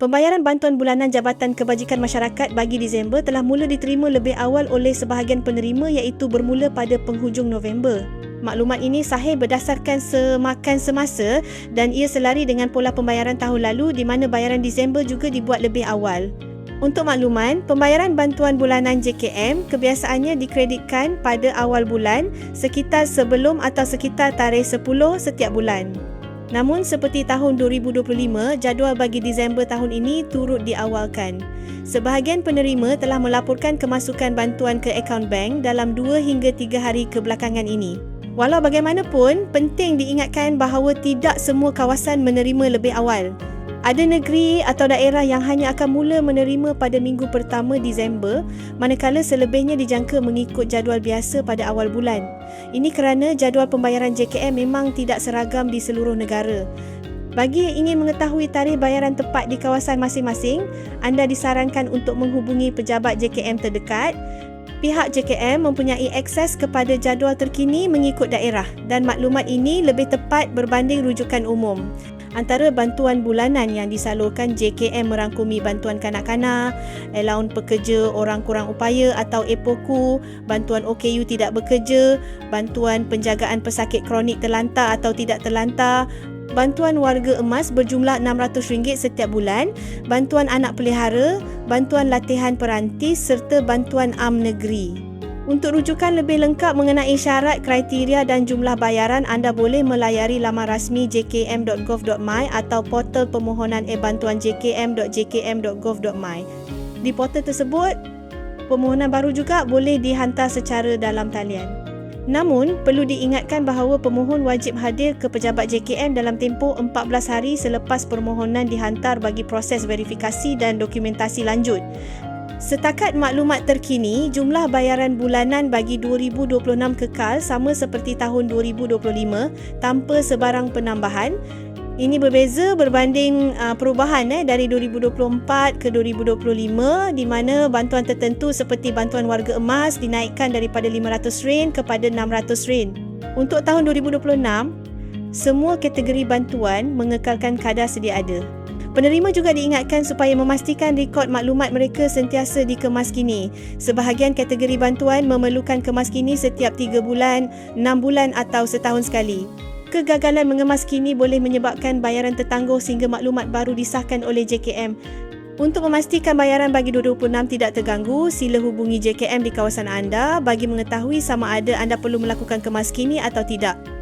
Pembayaran bantuan bulanan Jabatan Kebajikan Masyarakat bagi Disember telah mula diterima lebih awal oleh sebahagian penerima iaitu bermula pada penghujung November. Maklumat ini sahih berdasarkan semakan semasa dan ia selari dengan pola pembayaran tahun lalu di mana bayaran Disember juga dibuat lebih awal. Untuk makluman, pembayaran bantuan bulanan JKM kebiasaannya dikreditkan pada awal bulan sekitar sebelum atau sekitar tarikh 10 setiap bulan. Namun seperti tahun 2025, jadual bagi Disember tahun ini turut diawalkan. Sebahagian penerima telah melaporkan kemasukan bantuan ke akaun bank dalam 2 hingga 3 hari kebelakangan ini. Walau bagaimanapun, penting diingatkan bahawa tidak semua kawasan menerima lebih awal. Ada negeri atau daerah yang hanya akan mula menerima pada minggu pertama Disember, manakala selebihnya dijangka mengikut jadual biasa pada awal bulan. Ini kerana jadual pembayaran JKM memang tidak seragam di seluruh negara. Bagi yang ingin mengetahui tarikh bayaran tepat di kawasan masing-masing, anda disarankan untuk menghubungi pejabat JKM terdekat. Pihak JKM mempunyai akses kepada jadual terkini mengikut daerah dan maklumat ini lebih tepat berbanding rujukan umum. Antara bantuan bulanan yang disalurkan JKM merangkumi bantuan kanak-kanak, allowance pekerja orang kurang upaya atau EPOKU, bantuan OKU tidak bekerja, bantuan penjagaan pesakit kronik terlantar atau tidak terlantar, bantuan warga emas berjumlah RM600 setiap bulan, bantuan anak pelihara, bantuan latihan perantis serta bantuan am negeri. Untuk rujukan lebih lengkap mengenai syarat, kriteria dan jumlah bayaran, anda boleh melayari laman rasmi jkm.gov.my atau portal permohonan e-bantuan jkm.jkm.gov.my. Di portal tersebut, permohonan baru juga boleh dihantar secara dalam talian. Namun, perlu diingatkan bahawa pemohon wajib hadir ke pejabat JKM dalam tempoh 14 hari selepas permohonan dihantar bagi proses verifikasi dan dokumentasi lanjut. Setakat maklumat terkini, jumlah bayaran bulanan bagi 2026 kekal sama seperti tahun 2025 tanpa sebarang penambahan. Ini berbeza berbanding uh, perubahan eh, dari 2024 ke 2025 di mana bantuan tertentu seperti bantuan warga emas dinaikkan daripada RM500 kepada RM600. Untuk tahun 2026, semua kategori bantuan mengekalkan kadar sedia ada. Penerima juga diingatkan supaya memastikan rekod maklumat mereka sentiasa dikemaskini. Sebahagian kategori bantuan memerlukan kemaskini setiap 3 bulan, 6 bulan atau setahun sekali. Kegagalan mengemaskini boleh menyebabkan bayaran tertangguh sehingga maklumat baru disahkan oleh JKM. Untuk memastikan bayaran bagi 2026 tidak terganggu, sila hubungi JKM di kawasan anda bagi mengetahui sama ada anda perlu melakukan kemaskini atau tidak.